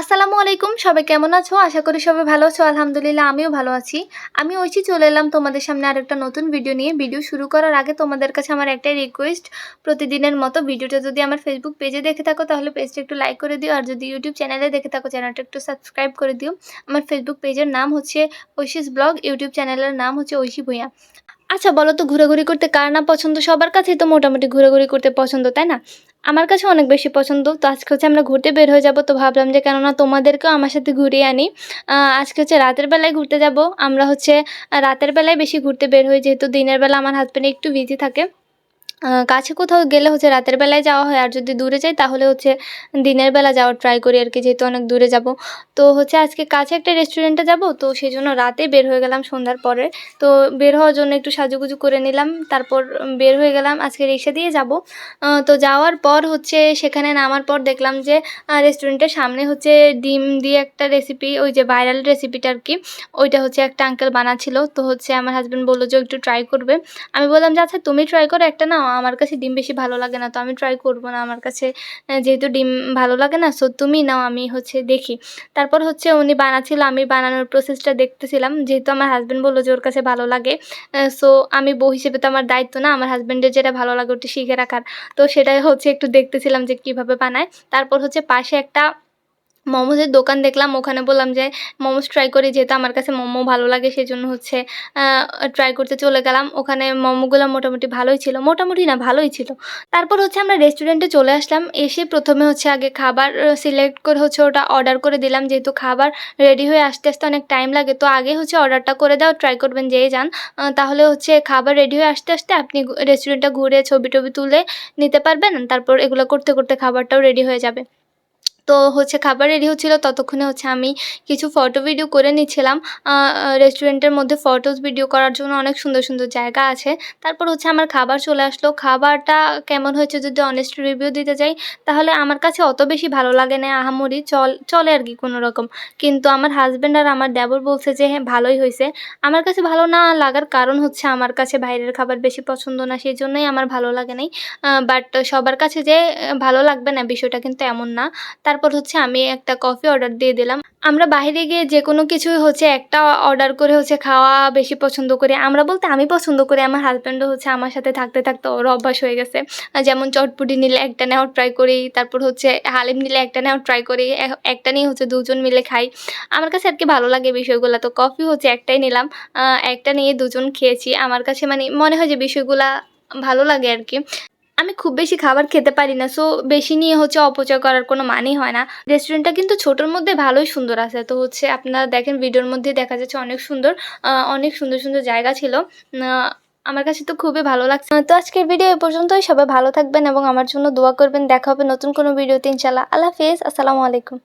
আসসালামু আলাইকুম, সবাই কেমন আছো? আশা করি সবাই ভালো আছো। আলহামদুলিল্লাহ, আমিও ভালো আছি। আমি ঐশী চলে এলাম তোমাদের সামনে আরেকটা নতুন ভিডিও নিয়ে। ভিডিও শুরু করার আগে তোমাদের কাছে আমার একটাই রিকোয়েস্ট প্রতিদিনের মতো ভিডিওটা যদি আমার ফেসবুক পেজে দেখে থাকো, তাহলে পেজটা একটু লাইক করে দিও। আর যদি ইউটিউব চ্যানেলে দেখে থাকো চ্যানেলটা একটু সাবস্ক্রাইব করে দিও। আমার ফেসবুক পেজের নাম হচ্ছে ঐশিস ব্লগ ইউটিউব চ্যানেলের নাম হচ্ছে ঐশী ভূঁইয়া। আচ্ছা বলো তো, ঘোরাঘুরি করতে কার না পছন্দ? সবার কাছেই তো মোটামুটি ঘোরাঘুরি করতে পছন্দ, তাই না? আমার কাছে অনেক বেশি পছন্দ। তো আজকে হচ্ছে আমরা ঘুরতে বের হয়ে যাব। তো ভাবলাম যে কেননা তোমাদেরকেও আমার সাথে ঘুরিয়ে আনি। আজকে হচ্ছে রাতের বেলায় ঘুরতে যাব। আমরা হচ্ছে রাতের বেলায় বেশি ঘুরতে বের হই, যেহেতু দিনের বেলা আমার হাজব্যান্ড একটু বিজি থাকে। কাছে কোথাও গেলে হচ্ছে রাতের বেলায় যাওয়া হয়, আর যদি দূরে যাই তাহলে হচ্ছে দিনের বেলা যাওয়ার ট্রাই করি আর কি, যেহেতু অনেক দূরে যাব। তো হচ্ছে আজকে কাছে একটা রেস্টুরেন্টে যাব, তো সেই জন্য রাতে বের হয়ে গেলাম সন্ধ্যার পরে। তো বের হওয়ার জন্য একটু সাজুগুজু করে নিলাম, তারপর বের হয়ে গেলাম আজকে রিক্সা দিয়ে যাব। তো যাওয়ার পর হচ্ছে সেখানে নামার পর দেখলাম যে রেস্টুরেন্টের সামনে হচ্ছে ডিম দিয়ে একটা রেসিপি ওই যে ভাইরাল রেসিপিটা আর কি, ওইটা হচ্ছে একটা আঙ্কেল বানাচ্ছিল। তো হচ্ছে আমার হাজব্যান্ড বলল যে, একটু ট্রাই করবে। আমি বললাম যে আচ্ছা তুমি ট্রাই করো, একটা না আমার কাছে ডিম বেশি ভালো লাগে না, তো আমি ট্রাই করব না আমার কাছে যেহেতু ডিম ভালো লাগে না সো তুমি নাও, আমি হচ্ছে দেখি। তারপর হচ্ছে উনি বানাচ্ছিল, আমি বানানোর প্রসেসটা দেখতেছিলাম, যেহেতু আমার হাজব্যান্ড বলল যে ওর কাছে ভালো লাগে সো আমি বউ হিসেবে তো আমার দায়িত্ব না, আমার হাজব্যান্ডের যেটা ভালো লাগে ওটা শিখে রাখার, তো সেটাই হচ্ছে একটু দেখতেছিলাম যে কীভাবে বানায়। তারপর হচ্ছে পাশে একটা মোমোজের দোকান দেখলাম, ওখানে বললাম যে মোমোজ ট্রাই করি যেহেতু আমার কাছে মোমো ভালো লাগে সেই জন্য হচ্ছে ট্রাই করতে চলে গেলাম। ওখানে মোমোগুলো মোটামুটি ভালোই ছিল, মোটামুটি না ভালোই ছিল। তারপর হচ্ছে আমরা রেস্টুরেন্টে চলে আসলাম, এসে প্রথমে হচ্ছে আগে খাবার সিলেক্ট করে হচ্ছে ওটা অর্ডার করে দিলাম, যেহেতু খাবার রেডি হয়ে আসতে আসতে অনেক টাইম লাগে, তো আগে হচ্ছে অর্ডারটা করে দাও ট্রাই করবেন যেই যান। তাহলে হচ্ছে খাবার রেডি হয়ে আসতে আসতে আপনি রেস্টুরেন্টটা ঘুরে ছবি টবি তুলে নিতে পারবেন, তারপর এগুলো করতে করতে খাবারটাও রেডি হয়ে যাবে। তো হচ্ছে খাবার রেডি হচ্ছিল, ততক্ষণে হচ্ছে আমি কিছু ফটো ভিডিও করে নিচ্ছিলাম। রেস্টুরেন্টের মধ্যে ফটোস ভিডিও করার জন্য অনেক সুন্দর সুন্দর জায়গা আছে। তারপর হচ্ছে আমার খাবার চলে আসলো। খাবারটা কেমন হয়েছে যদি অনেস্ট রিভিউ দিতে যাই, তাহলে আমার কাছে অত বেশি ভালো লাগে না, আহামরি চল, চলে আর কি কোনো রকম কিন্তু আমার হাজব্যান্ড আর আমার দেবর বলছে যে হ্যাঁ ভালোই হয়েছে। আমার কাছে ভালো না লাগার কারণ হচ্ছে আমার কাছে বাইরের খাবার বেশি পছন্দ না, সেই জন্যই আমার ভালো লাগে নাই। বাট সবার কাছে যে, ভালো লাগবে না বিষয়টা কিন্তু এমন না। তারপর হচ্ছে আমি একটা কফি অর্ডার দিয়ে দিলাম। আমরা বাইরে গিয়ে যে কোনো কিছুই হচ্ছে একটা অর্ডার করে হচ্ছে খাওয়া বেশি পছন্দ করি। আমরা বলতে আমি পছন্দ করি, আমার হাজব্যান্ডও হচ্ছে আমার সাথে থাকতে থাকতে ওর অভ্যাস হয়ে গেছে। যেমন চটপুটি নিলে একটা নেওয়া ট্রাই করি, তারপর হচ্ছে হালিম নিলে একটা নেওয়া ট্রাই করি একটা নিয়ে হচ্ছে দুজন মিলে খাই। আমার কাছে আর কি ভালো লাগে বিষয়গুলো, তো কফি হচ্ছে একটাই নিলাম। একটা নিয়ে দুজন খেয়েছি। আমার কাছে মানে মনে হয় যে বিষয়গুলা ভালো লাগে আর কি। আমি খুব বেশি খাবার খেতে পারি না সো বেশি নিয়ে হচ্ছে অপচয় করার কোনো মানেই হয় না। রেস্টুরেন্টটা কিন্তু ছোটোর মধ্যে ভালোই সুন্দর আছে, তো হচ্ছে আপনারা দেখেন ভিডিওর মধ্যে দেখা যাচ্ছে অনেক সুন্দর অনেক সুন্দর সুন্দর জায়গা ছিল। আমার কাছে তো খুবই ভালো লাগছে। তো আজকের ভিডিও এ পর্যন্তই, সবাই ভালো থাকবেন এবং আমার জন্য দোয়া করবেন। দেখা হবে নতুন কোনো ভিডিওতে ইনশাল্লাহ আল্লাহ হাফিজ, আসসালামু আলাইকুম।